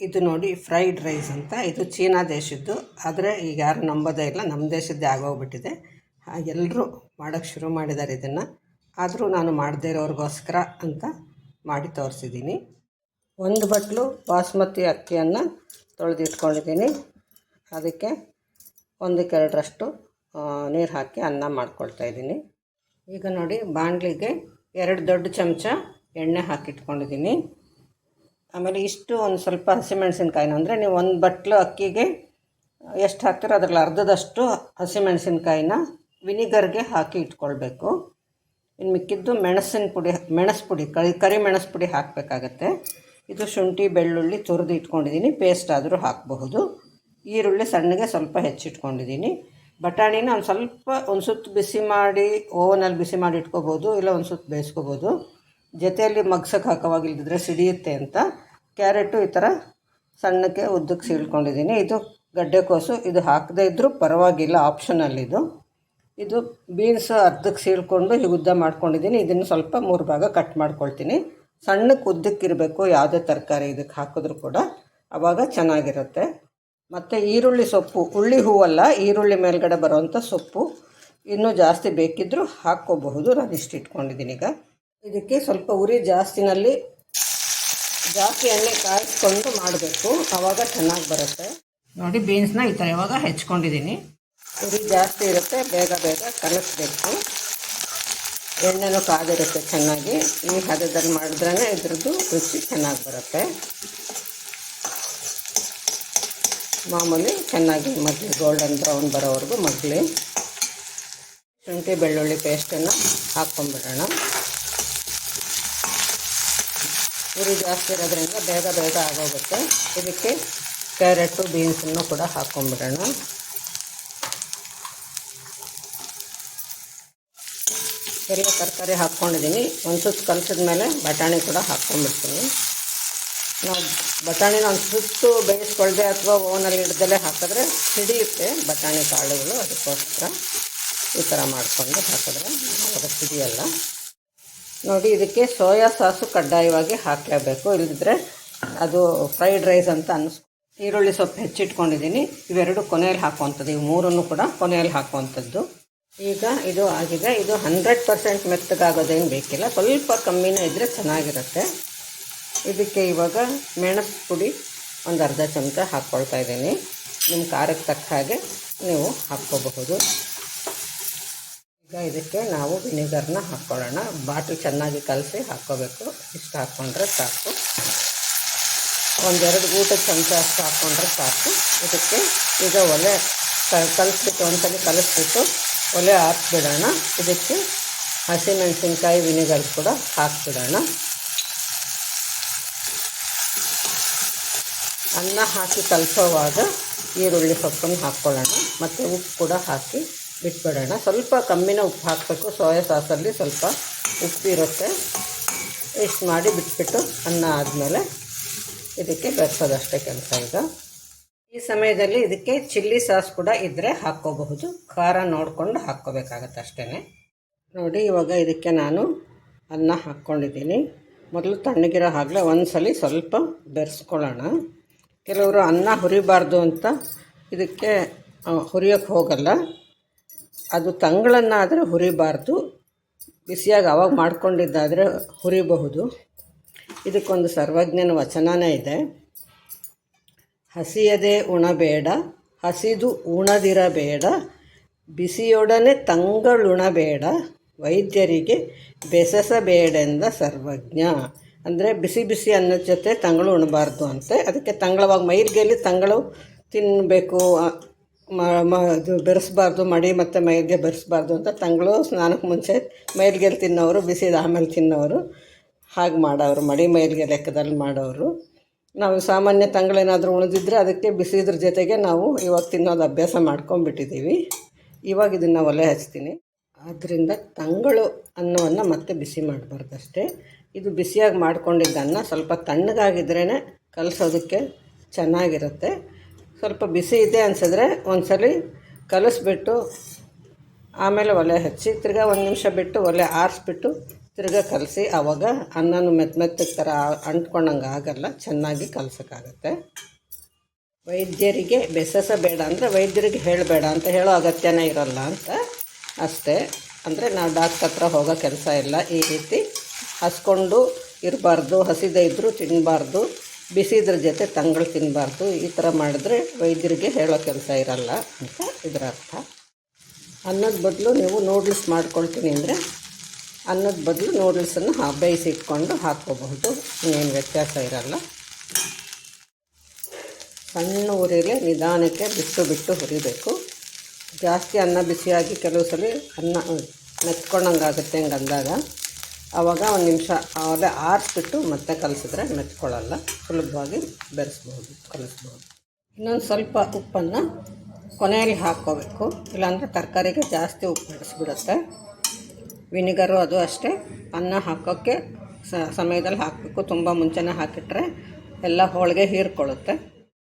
ಇದು ನೋಡಿ fried rice ಅಂತ. ಇದು ಚೀನಾ ದೇಶದ್ದು. ಆದರೆ ಈಗ ಯಾರು ನಂಬೋದೇ ಇಲ್ಲ. ನಮ್ಮ ದೇಶದ್ದೇ ಆಗೋಗ್ಬಿಟ್ಟಿದೆ. ಎಲ್ಲರೂ ಮಾಡೋಕ್ಕೆ ಶುರು ಮಾಡಿದ್ದಾರೆ ಇದನ್ನು. ಆದರೂ ನಾನು ಮಾಡದೇ ಇರೋರಿಗೋಸ್ಕರ ಅಂತ ಮಾಡಿ ತೋರಿಸಿದ್ದೀನಿ ಒಂದು ಬಟ್ಲು ಬಾಸ್ಮತಿ ಅಕ್ಕಿಯನ್ನು ತೊಳೆದಿಟ್ಕೊಂಡಿದ್ದೀನಿ ಅದಕ್ಕೆ ಒಂದಕ್ಕೆರಡರಷ್ಟು ನೀರು ಹಾಕಿ ಅನ್ನ ಮಾಡ್ಕೊಳ್ತಾ ಇದ್ದೀನಿ ಈಗ ನೋಡಿ ಬಾಣಲಿಗೆ ಎರಡು ದೊಡ್ಡ ಚಮಚ ಎಣ್ಣೆ ಹಾಕಿಟ್ಕೊಂಡಿದ್ದೀನಿ ಆಮೇಲೆ ಇಷ್ಟು ಒಂದು ಸ್ವಲ್ಪ ಹಸಿಮೆಣಸಿನ್ಕಾಯಿನ, ಅಂದರೆ ನೀವು ಒಂದು ಬಟ್ಲು ಅಕ್ಕಿಗೆ ಎಷ್ಟು ಹಾಕ್ತೀರೋ ಅದರಲ್ಲಿ ಅರ್ಧದಷ್ಟು ಹಸಿಮೆಣಸಿನ್ಕಾಯಿನ ವಿನಿಗರ್ಗೆ ಹಾಕಿ ಇಟ್ಕೊಳ್ಬೇಕು. ಇನ್ನು ಮಿಕ್ಕಿದ್ದು ಮೆಣಸಿನ ಪುಡಿ, ಮೆಣಸು ಪುಡಿ, ಕರಿ ಕರಿ ಮೆಣಸು ಪುಡಿ ಹಾಕಬೇಕಾಗತ್ತೆ. ಇದು ಶುಂಠಿ, ಬೆಳ್ಳುಳ್ಳಿ ತುರಿದು ಇಟ್ಕೊಂಡಿದ್ದೀನಿ ಪೇಸ್ಟ್ ಆದರೂ ಹಾಕಬಹುದು. ಈರುಳ್ಳಿ ಸಣ್ಣಗೆ ಸ್ವಲ್ಪ ಹೆಚ್ಚಿಟ್ಕೊಂಡಿದ್ದೀನಿ ಬಟಾಣಿನ ಒಂದು ಸ್ವಲ್ಪ ಒಂದು ಸುತ್ತು ಬಿಸಿ ಮಾಡಿ, ಓವನಲ್ಲಿ ಬಿಸಿ ಮಾಡಿ ಇಟ್ಕೋಬೋದು, ಇಲ್ಲ ಒಂದು ಸುತ್ತು ಬೇಯಿಸ್ಕೋಬೋದು. ಜೊತೆಯಲ್ಲಿ ಮಗ್ಸಕ್ಕೆ ಹಾಕೋವಾಗಿಲ್ಲದಿದ್ರೆ ಸಿಡಿಯುತ್ತೆ ಅಂತ. ಕ್ಯಾರೆಟು ಈ ಥರ ಸಣ್ಣಕ್ಕೆ ಉದ್ದಕ್ಕೆ ಸೀಳ್ಕೊಂಡಿದ್ದೀನಿ. ಇದು ಗಡ್ಡೆಕೋಸು ಇದು ಹಾಕದೇ ಇದ್ದರೂ ಪರವಾಗಿಲ್ಲ ಆಪ್ಷನಲ್ ಇದು. ಇದು ಬೀನ್ಸ್ ಅರ್ಧಕ್ಕೆ ಸೀಳ್ಕೊಂಡು ಹೀಗೆ ಉದ್ದ ಮಾಡ್ಕೊಂಡಿದ್ದೀನಿ. ಇದನ್ನು ಸ್ವಲ್ಪ ಮೂರು ಭಾಗ ಕಟ್ ಮಾಡ್ಕೊಳ್ತೀನಿ. ಸಣ್ಣಕ್ಕೆ ಉದ್ದಕ್ಕಿರಬೇಕು, ಯಾವುದೇ ತರಕಾರಿ ಇದಕ್ಕೆ ಹಾಕಿದ್ರೂ ಕೂಡ. ಆವಾಗ ಚೆನ್ನಾಗಿರುತ್ತೆ. ಮತ್ತು ಈರುಳ್ಳಿ ಸೊಪ್ಪು. ಹುಳ್ಳಿ ಹೂವಲ್ಲ, ಈರುಳ್ಳಿ ಮೇಲ್ಗಡೆ ಬರೋವಂಥ ಸೊಪ್ಪು. ಇನ್ನೂ ಜಾಸ್ತಿ ಬೇಕಿದ್ದರೂ ಹಾಕ್ಕೋಬಹುದು. ನಾನು ಇಷ್ಟು ಇಟ್ಕೊಂಡಿದ್ದೀನಿ ಈಗ. ಇದಕ್ಕೆ ಸ್ವಲ್ಪ ಉರಿ ಜಾಸ್ತಿನಲ್ಲಿ ಜಾಸ್ತಿ ಎಣ್ಣೆ ಕಾಯಿಸ್ಕೊಂಡು ಮಾಡಬೇಕು. ಅವಾಗ ಚೆನ್ನಾಗಿ ಬರುತ್ತೆ. ನೋಡಿ, ಬೀನ್ಸ್ನ ಈ ಥರ ಇವಾಗ ಹೆಚ್ಕೊಂಡಿದ್ದೀನಿ. ಉರಿ ಜಾಸ್ತಿ ಇರುತ್ತೆ. ಬೇಗ ಬೇಗ ಕಲಿಸ್ಬೇಕು. ಎಣ್ಣೆನೂ ಕಾದಿರುತ್ತೆ ಚೆನ್ನಾಗಿ. ಈ ಹದದಲ್ಲಿ ಮಾಡಿದ್ರೆ ಇದ್ರದ್ದು ರುಚಿ ಚೆನ್ನಾಗಿ ಬರುತ್ತೆ. ಮಾಮೂಲಿ ಚೆನ್ನಾಗಿ ಮಗ್ಲಿ ಗೋಲ್ಡನ್ ಬ್ರೌನ್ ಬರೋವರೆಗೂ ಮಗ್ಲಿ. ಶುಂಠಿ, ಬೆಳ್ಳುಳ್ಳಿ ಪೇಸ್ಟನ್ನು ಹಾಕ್ಕೊಂಬಿಡೋಣ ಉರಿ ಜಾಸ್ತಿ ಇರೋದ್ರಿಂದ ಬೇಗ ಬೇಗ ಆಗೋಗುತ್ತೆ. ಇದಕ್ಕೆ ಕ್ಯಾರೆಟು, ಬೀನ್ಸನ್ನು ಕೂಡ ಹಾಕ್ಕೊಂಬಿಡೋಣ ಎಲ್ಲ ತರಕಾರಿ ಹಾಕ್ಕೊಂಡಿದ್ದೀನಿ. ಒಂದು ಸುತ್ತು ಕಲಸಿದ ಮೇಲೆ ಬಟಾಣಿ ಕೂಡ ಹಾಕ್ಕೊಂಬಿಡ್ತೀನಿ ನಾವು ಬಟಾಣಿನ ಒಂದು ಸುತ್ತು ಬೇಯಿಸ್ಕೊಳ್ದೆ ಅಥವಾ ಓವನಲ್ಲಿ ಹಿಡ್ದಲ್ಲೇ ಹಾಕಿದ್ರೆ ಹಿಡಿಯುತ್ತೆ ಬಟಾಣಿ ಕಾಳುಗಳು. ಅದಕ್ಕೋಸ್ಕರ ಈ ಥರ ಮಾಡಿಕೊಂಡು ಹಾಕಿದ್ರೆ ಅವಾಗ ಸಿಡಿಯಲ್ಲ ನೋಡಿ, ಇದಕ್ಕೆ ಸೋಯಾ ಸಾಸು ಕಡ್ಡಾಯವಾಗಿ ಹಾಕಲೇಬೇಕು. ಇಲ್ಲದಿದ್ದರೆ ಅದು ಫ್ರೈಡ್ ರೈಸ್ ಅಂತ ಅನ್ನಿಸ್ ಈರುಳ್ಳಿ ಸೊಪ್ಪು ಹೆಚ್ಚಿಟ್ಕೊಂಡಿದ್ದೀನಿ. ಇವೆರಡು ಕೊನೆಯಲ್ಲಿ ಹಾಕುವಂಥದ್ದು. ಇವು ಮೂರನ್ನು ಕೂಡ ಕೊನೆಯಲ್ಲಿ ಹಾಕುವಂಥದ್ದು. ಈಗ ಇದು ಆಗಿದೆ. ಇದು ಹಂಡ್ರೆಡ್ ಪರ್ಸೆಂಟ್ ಮೆತ್ತಗಾಗೋದೇನು ಬೇಕಿಲ್ಲ. ಸ್ವಲ್ಪ ಕಮ್ಮಿನೇ ಇದ್ದರೆ ಚೆನ್ನಾಗಿರುತ್ತೆ. ಇದಕ್ಕೆ ಇವಾಗ ಮೆಣಸು ಪುಡಿ ಒಂದು ಅರ್ಧ ಚಮಚ ಹಾಕ್ಕೊಳ್ತಾ ಇದ್ದೀನಿ. ನಿಮ್ಮ ಖಾರಕ್ಕೆ ತಕ್ಕ ಹಾಗೆ ನೀವು ಹಾಕ್ಕೋಬಹುದು. ಈಗ ಇದಕ್ಕೆ ನಾವು ವಿನೆಗರ್ನ ಹಾಕ್ಕೊಳ್ಳೋಣ ಬಾಟ್ಲ್ ಚೆನ್ನಾಗಿ ಕಲಸಿ ಹಾಕ್ಕೋಬೇಕು. ಇಷ್ಟು ಹಾಕ್ಕೊಂಡ್ರೆ ಸಾಕು. ಒಂದೆರಡು ಊಟ ಚಮಚ ಅಷ್ಟು ಹಾಕ್ಕೊಂಡ್ರೆ ಸಾಕು. ಇದಕ್ಕೆ ಈಗ ಒಲೆ ಕಲಿಸ್ಬಿಟ್ಟು ಒಂದ್ಸಲ ಕಲಿಸ್ಬಿಟ್ಟು ಒಲೆ ಹಾಕ್ಬಿಡೋಣ. ಇದಕ್ಕೆ ಹಸಿಮೆಣಸಿನ್ಕಾಯಿ ವಿನೆಗರ್ ಕೂಡ ಹಾಕ್ಬಿಡೋಣ. ಅನ್ನ ಹಾಕಿ ಕಲಿಸೋವಾಗ ಈರುಳ್ಳಿ ಸೊಪ್ಪನ್ನು ಹಾಕ್ಕೊಳ್ಳೋಣ. ಮತ್ತು ಉಪ್ಪು ಕೂಡ ಹಾಕಿ ಬಿಟ್ಬಿಡೋಣ. ಸ್ವಲ್ಪ ಕಮ್ಮಿನ ಉಪ್ಪು ಹಾಕಬೇಕು. ಸೋಯಾ ಸಾಸಲ್ಲಿ ಸ್ವಲ್ಪ ಉಪ್ಪು ಇರುತ್ತೆ. ಇಷ್ಟು ಮಾಡಿ ಬಿಟ್ಬಿಟ್ಟು ಅನ್ನ ಆದಮೇಲೆ ಇದಕ್ಕೆ ಬೆರೆಸೋದಷ್ಟೇ ಕೆಲಸ ಈಗ. ಈ ಸಮಯದಲ್ಲಿ ಇದಕ್ಕೆ ಚಿಲ್ಲಿ ಸಾಸ್ ಕೂಡ ಇದ್ದರೆ ಹಾಕ್ಕೋಬಹುದು. ಖಾರ ನೋಡಿಕೊಂಡು ಹಾಕ್ಕೋಬೇಕಾಗತ್ತೆ ಅಷ್ಟೇ ನೋಡಿ, ಇವಾಗ ಇದಕ್ಕೆ ನಾನು ಅನ್ನ ಹಾಕ್ಕೊಂಡಿದ್ದೀನಿ. ಮೊದಲು ತಣ್ಣಗಿರೋ ಆಗಲೇ ಒಂದು ಸಲ ಸ್ವಲ್ಪ ಬೆರೆಸ್ಕೊಳ್ಳೋಣ. ಕೆಲವರು ಅನ್ನ ಹುರಿಬಾರ್ದು ಅಂತ ಇದಕ್ಕೆ ಹುರಿಯೋಕ್ಕೆ ಹೋಗಲ್ಲ. ಅದು ತಂಗಳನ್ನಾದರೆ ಹುರಿಬಾರ್ದು. ಬಿಸಿಯಾಗಿ ಅವಾಗ ಮಾಡ್ಕೊಂಡಿದ್ದಾದರೆ ಹುರಿಬಹುದು. ಇದಕ್ಕೊಂದು ಸರ್ವಜ್ಞನ ವಚನನೇ ಇದೆ. ಹಸಿಯದೆ ಉಣಬೇಡ, ಹಸಿದು ಉಣದಿರಬೇಡ, ಬಿಸಿಯೊಡನೆ ತಂಗಳುಣಬೇಡ, ವೈದ್ಯರಿಗೆ ಬೆಸಸಬೇಡೆಂದ ಸರ್ವಜ್ಞ. ಅಂದರೆ ಬಿಸಿ ಬಿಸಿ ಅನ್ನದ ಜೊತೆ ತಂಗಳು ಉಣಬಾರ್ದು ಅಂತೆ. ಅದಕ್ಕೆ ತಂಗಳವಾಗ ಮೈಲಿಗೆಯಲ್ಲಿ ತಂಗಳು ತಿನ್ನಬೇಕು ಇದು ಬೆರೆಸಬಾರ್ದು, ಮಡಿ ಮತ್ತು ಮೈಲಿಗೆ ಬೆರೆಸಬಾರ್ದು ಅಂತ ತಂಗಳು ಸ್ನಾನಕ್ಕೆ ಮುಂಚೆ ಮೈಲಿಗೆಯಲ್ಲಿ ತಿನ್ನೋರು ಬಿಸಿದ ಆಮೇಲೆ ತಿನ್ನೋರು, ಹಾಗೆ ಮಾಡೋರು ಮಡಿ ಮೈಲಿಗೆ ಲೆಕ್ಕದಲ್ಲಿ ಮಾಡೋರು. ನಾವು ಸಾಮಾನ್ಯ ತಂಗಳೇನಾದರೂ ಉಳಿದಿದ್ರೆ ಅದಕ್ಕೆ ಬಿಸಿದ್ರ ಜೊತೆಗೆ ನಾವು ಇವಾಗ ತಿನ್ನೋದು ಅಭ್ಯಾಸ ಮಾಡ್ಕೊಂಬಿಟ್ಟಿದ್ದೀವಿ ಇವಾಗ ಇದನ್ನು ಒಲೆ ಹಚ್ತೀನಿ. ಆದ್ದರಿಂದ ತಂಗಳು ಅನ್ನವನ್ನು ಮತ್ತೆ ಬಿಸಿ ಮಾಡಬಾರ್ದು ಅಷ್ಟೇ ಇದು ಬಿಸಿಯಾಗಿ ಮಾಡ್ಕೊಂಡಿದ್ದನ್ನು ಸ್ವಲ್ಪ ತಣ್ಣಗಾಗಿದ್ರೇ ಕಲಸೋದಕ್ಕೆ ಚೆನ್ನಾಗಿರುತ್ತೆ. ಸ್ವಲ್ಪ ಬಿಸಿ ಇದೆ ಅನ್ಸಿದ್ರೆ ಒಂದು ಸಲ ಕಲಿಸ್ಬಿಟ್ಟು ಆಮೇಲೆ ಒಲೆ ಹಚ್ಚಿ, ತಿರ್ಗಾ ಒಂದು ನಿಮಿಷ ಬಿಟ್ಟು ಒಲೆ ಆರಿಸ್ಬಿಟ್ಟು ತಿರ್ಗಾ ಕಲಸಿ ಆವಾಗ ಅನ್ನನೂ ಮೆತ್ತ ಮೆತ್ತಗೆ ಥರ ಅಂಟ್ಕೊಂಡಂಗೆ ಆಗಲ್ಲ, ಚೆನ್ನಾಗಿ ಕಲಸೋಕ್ಕಾಗತ್ತೆ. ವೈದ್ಯರಿಗೆ ಬೆಸಸ ಬೇಡ ಅಂದರೆ ವೈದ್ಯರಿಗೆ ಹೇಳಬೇಡ ಅಂತ ಹೇಳೋ ಅಗತ್ಯನೇ ಇರಲ್ಲ ಅಂತ ಅಷ್ಟೇ. ಅಂದರೆ ನಾವು ಡಾಕ್ಟ್ರ್ ಹತ್ರ ಹೋಗೋ ಕೆಲಸ ಇಲ್ಲ, ಈ ರೀತಿ ಹಸ್ಕೊಂಡು ಇರಬಾರ್ದು, ಹಸಿದೇ ಇದ್ದರೂ ತಿನ್ನಬಾರ್ದು ಬಿಸಿದ್ರ ಜೊತೆ ತಂಗಳು ತಿನ್ನಬಾರ್ದು ಈ ಥರ ಮಾಡಿದ್ರೆ ವೈದ್ಯರಿಗೆ ಹೇಳೋ ಕೆಲಸ ಇರಲ್ಲ ಅಂತ ಇದರ ಅರ್ಥ. ಅನ್ನದ ಬದಲು ನೀವು ನೂಡ್ಲ್ಸ್ ಮಾಡ್ಕೊಳ್ತೀನಿ ಅಂದರೆ ಅನ್ನದ ಬದಲು ನೂಡಲ್ಸನ್ನು ಬೇಯಿಸಿಟ್ಕೊಂಡು ಹಾಕ್ಕೋಬಹುದು. ಇನ್ನೇನು ವ್ಯತ್ಯಾಸ ಇರಲ್ಲ. ಸಣ್ಣ ಉರಿಲಿ ನಿಧಾನಕ್ಕೆ ಬಿಟ್ಟು ಬಿಟ್ಟು ಹುರಿಬೇಕು. ಜಾಸ್ತಿ ಅನ್ನ ಬಿಸಿಯಾಗಿ ಕೆಲವು ಸಲ ಅನ್ನ ಮೆತ್ಕೊಂಡಂಗೆ ಆಗುತ್ತೆ ಹಿಂಗೆ ಅಂದಾಗ ಆವಾಗ ಒಂದು ನಿಮಿಷ ಆವಾಗ ಆರಿಸ್ಬಿಟ್ಟು ಮತ್ತೆ ಕಲಸಿದ್ರೆ ಮೆಚ್ಕೊಳ್ಳಲ್ಲ ಸುಲಭವಾಗಿ ಬೆರೆಸ್ಬೋದು, ಕಲಿಸ್ಬೋದು. ಇನ್ನೊಂದು ಸ್ವಲ್ಪ ಉಪ್ಪನ್ನು ಕೊನೆಯಲ್ಲಿ ಹಾಕ್ಕೋಬೇಕು. ಇಲ್ಲಾಂದರೆ ತರಕಾರಿಗೆ ಜಾಸ್ತಿ ಉಪ್ಪು ಹಿಡಿಸ್ಬಿಡುತ್ತೆ ವಿನಿಗರು ಅದು ಅಷ್ಟೇ. ಅನ್ನ ಹಾಕೋಕ್ಕೆ ಸಮಯದಲ್ಲಿ ಹಾಕಬೇಕು. ತುಂಬ ಮುಂಚೆನೇ ಹಾಕಿಟ್ರೆ ಎಲ್ಲ ಹೋಳಿಗೆ ಹೀರ್ಕೊಳ್ಳುತ್ತೆ.